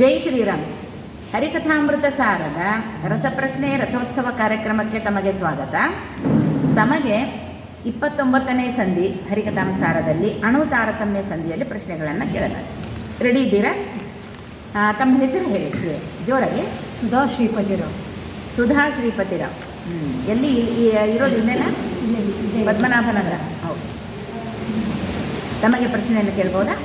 ಜೈ ಶ್ರೀರಾಮ್. ಹರಿಕಥಾಮೃತ ಸಾರದ ರಸಪ್ರಶ್ನೆ ರಥೋತ್ಸವ ಕಾರ್ಯಕ್ರಮಕ್ಕೆ ತಮಗೆ ಸ್ವಾಗತ. ತಮಗೆ ಇಪ್ಪತ್ತೊಂಬತ್ತನೇ ಸಂಧಿ ಹರಿಕಥಾಮ ಸಾರದಲ್ಲಿ ಅಣು ತಾರತಮ್ಯ ಸಂಧಿಯಲ್ಲಿ ಪ್ರಶ್ನೆಗಳನ್ನು ಕೇಳಲಾಗಿದೆ ರೆಡಿ ಇದ್ದೀರಾ? ತಮ್ಮ ಹೆಸರು ಹೇಳಿ ಜೋ- ಜೋರಾಗಿ. ಸುಧಾ ಶ್ರೀಪತಿರಾವ್ ಸುಧಾ ಶ್ರೀಪತಿರಾವ್ ಹ್ಞೂ ಎಲ್ಲಿ ಇರೋದು ಇಲ್ಲೇನಾ? ಇಲ್ಲೇ. ಪದ್ಮನಾಭನಗರ. ಹೌದು. ತಮಗೆ ಪ್ರಶ್ನೆಯನ್ನು ಕೇಳ್ಬೋದಾ?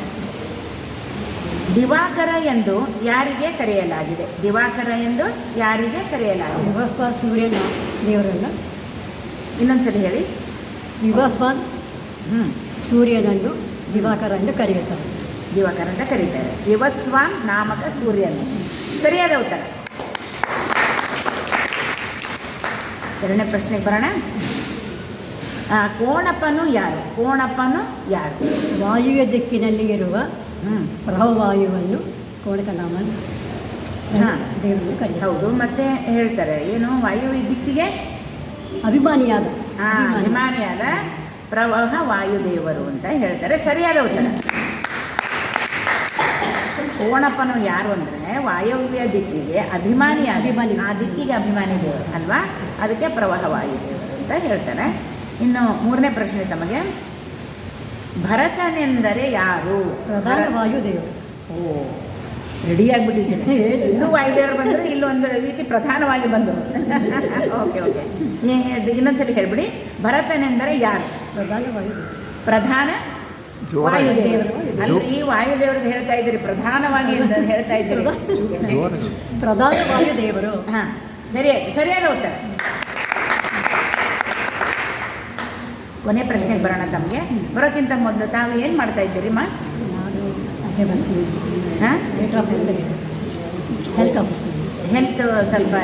ದಿವಾಕರ ಎಂದು ಯಾರಿಗೆ ಕರೆಯಲಾಗಿದೆ? ದಿವಾಕರ ಎಂದು ಯಾರಿಗೆ ಕರೆಯಲಾಗಿದೆ? ವಿವಾಸ್ವಾನ್ ಸೂರ್ಯನ ದೇವರನ್ನು? ಇನ್ನೊಂದ್ಸರಿ ಹೇಳಿ. ವಿವಾಸ್ವಾನ್ ಹ್ಞೂ ಸೂರ್ಯನನ್ನು ದಿವಾಕರ ಎಂದು ಕರೆಯುತ್ತಾರೆ. ದಿವಾಕರ ಅಂತ ಕರೀತಾರೆ. ವಿವಸ್ವಾನ್ ನಾಮಕ ಸೂರ್ಯನು. ಸರಿಯಾದ ಉತ್ತರ. ಎರಡನೇ ಪ್ರಶ್ನೆಗೆ ಬರೋಣ. ಕೋಣಪ್ಪನು ಯಾರು? ಕೋಣಪ್ಪನು ಯಾರು? ವಾಯುವ್ಯ ದಿಕ್ಕಿನಲ್ಲಿ ಇರುವ ಪ್ರಭವಾಯುವನ್ನು ಕೋಣಕನಾಮನ್. ದೇವರನ್ನು ಕರೆಯುತ್ತಾರೆ. ಹೌದು ಮತ್ತೆ ಹೇಳ್ತಾರೆ ಏನು ವಾಯು ದಿಕ್ಕಿಗೆ? ಅಭಿಮಾನಿಯಾದ. ಅಭಿಮಾನಿಯಾದ ಪ್ರವಾಹ ವಾಯುದೇವರು ಅಂತ ಹೇಳ್ತಾರೆ ಸರಿಯಾದ ಉತ್ತರ. ಕೋಣಪ್ಪನು ಯಾರು ಅಂದರೆ ವಾಯವ್ಯ ದಿಕ್ಕಿಗೆ ಅಭಿಮಾನಿ ಅಭಿಮಾನಿ. ಆ ದಿಕ್ಕಿಗೆ ಅಭಿಮಾನಿ ದೇವರು ಅಲ್ವಾ? ಅದಕ್ಕೆ ಪ್ರವಾಹ ವಾಯುದೇವರು ಅಂತ ಹೇಳ್ತಾರೆ. ಇನ್ನು ಮೂರನೇ ಪ್ರಶ್ನೆ ತಮಗೆ. ಭರತನೆಂದರೆ ಯಾರು? ಪ್ರಧಾನ ವಾಯುದೇವರು. ಓ ರೆಡಿ ಇನ್ನೂ ಇಲ್ಲೂ ವಾಯುದೇವರು ಬಂದರೆ ಇಲ್ಲೊಂದು ರೀತಿ ಪ್ರಧಾನವಾಗಿ ಬಂದರು. ಓಕೆ ಓಕೆ ಇನ್ನೊಂದ್ಸಲಿ ಹೇಳ್ಬಿಡಿ. ಭರತನೆಂದರೆ ಯಾರು? ಪ್ರಧಾನ ವಾಯುದೇವರು. ಪ್ರಧಾನ. ವಾಯುದೇವರು. ಜೋ- ಅಲ್ರಿ ವಾಯುದೇವ್ರದ್ದು ಹೇಳ್ತಾ ಇದ್ದೀರಿ. ಪ್ರಧಾನವಾಗಿ ಅಂತ ಹೇಳ್ತಾ ಇದ್ದೀರಿ. ಪ್ರಧಾನ ವಾಯುದೇವರು. ಹಾಂ ಸರಿ ಆಯ್ತು. ಸರಿಯಾದ ಉತ್ತರ. ಕೊನೆ ಪ್ರಶ್ನೆಗೆ ಬರೋಣ ತಮಗೆ. ಬರೋಕ್ಕಿಂತ ಮೊದಲು ತಾವು ಏನು ಮಾಡ್ತಾ ಇದ್ದೀರಿ ಮಾ? ಹೆಲ್ತ್ ಹೆಲ್ತ್ ಸ್ವಲ್ಪ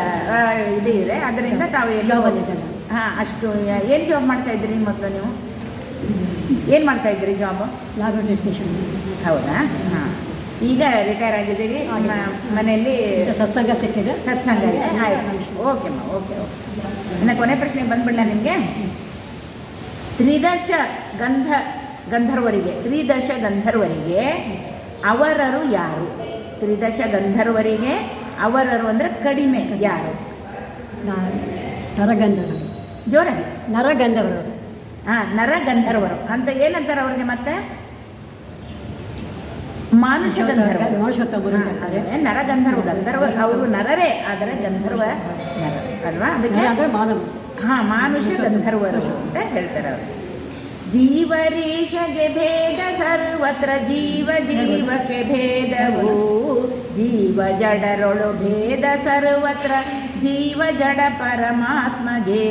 ಇದು ಇದೆ. ಅದರಿಂದ ತಾವು ಎಲ್ಲೋ. ಹಾಂ ಅಷ್ಟು ಏನು ಜಾಬ್ ಮಾಡ್ತಾ ಇದ್ದೀರಿ ಮೊದಲು ನೀವು? ಏನು ಮಾಡ್ತಾ ಇದ್ದೀರಿ ಜಾಬ್ ಹೌದಾ? ಹಾಂ. ಈಗ ರಿಟೈರ್ ಆಗಿದ್ದೀರಿ. ನಿಮ್ಮ ಮನೆಯಲ್ಲಿ ಸತ್ಸಂಗ ಸಿಕ್ಕಿದೆ. ಸತ್ಸಂಗ ಇದೆ. ಆಯ್ತು. ಮಾ ಓಕೆ ಓಕೆ. ಇನ್ನು ಕೊನೆ ಪ್ರಶ್ನೆಗೆ ಬಂದ್ಬಿಡಲ ನಿಮಗೆ? ತ್ರಿದಶ ಗಂಧ ಗಂಧರ್ವರಿಗೆ ತ್ರಿದಶ ಗಂಧರ್ವರಿಗೆ ಅವರರು ಯಾರು? ತ್ರಿದಶ ಗಂಧರ್ವರಿಗೆ ಅವರರು ಅಂದರೆ ಕಡಿಮೆ ಯಾರು? ನರಗಂಧರ್ವರು ಜೋರಾಗಿ. ನರಗಂಧರ್ವರು ಹಾಂ ನರಗಂಧರ್ವರು. ಅಂತ ಏನಂತಾರೆ ಅವ್ರಿಗೆ ಮತ್ತೆ? ಮಾನುಷ ಗಂಧರ್ವ. ನರಗಂಧರ್ವ. ಗಂಧರ್ವ ಅವರು ನರರೇ ಆದರೆ ಗಂಧರ್ವ ನರ. ಅಲ್ವಾ? ಅದಕ್ಕೆ ಹಾ ಮಾನುಷ ಗಂಧರ್ವರು ಅಂತ ಹೇಳ್ತಾರೆ ಅವರು. ಜೀವರೀಷಗೆ ಭೇದ ಸರ್ವತ್ರ ಜೀವ ಜೀವಕ್ಕೆ ಭೇದವು. ಜೀವ ಜಡರೊಳು ಭೇದ ಸರ್ವತ್ರ ಜೀವ ಜಡ ಪರಮಾತ್ಮಗೆ.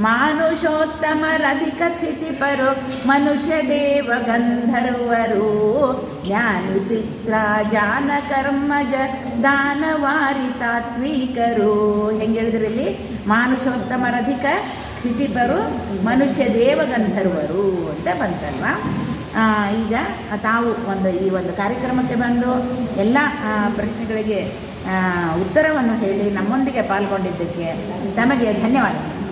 ಮಾನುಷೋತ್ತಮರಧಿಕ ಕ್ಷಿತಿಪರು, ಮನುಷ್ಯ ದೇವ ಗಂಧರ್ವರು. ಜ್ಞಾನಿ ಪಿತ್ರ ಜಾನ ಕರ್ಮಜ ದಾನವಾರಿ ತಾತ್ವಿಕರು. ಹೆಂಗೆ ಹೇಳಿದ್ರಲ್ಲಿ ಮಾನುಷೋತ್ತಮರಧಿಕ ಕ್ಷಿತಿಪರು, ಮನುಷ್ಯ ದೇವ ಗಂಧರ್ವರು ಅಂತ ಬಂತಲ್ವಾ? ಈಗ ತಾವು ಒಂದು ಈ ಒಂದು ಕಾರ್ಯಕ್ರಮಕ್ಕೆ ಬಂದು ಎಲ್ಲ ಪ್ರಶ್ನೆಗಳಿಗೆ ಉತ್ತರವನ್ನು ಹೇಳಿ ನಮ್ಮೊಂದಿಗೆ ಪಾಲ್ಗೊಂಡಿದ್ದಕ್ಕೆ ತಮಗೆ ಧನ್ಯವಾದಗಳು.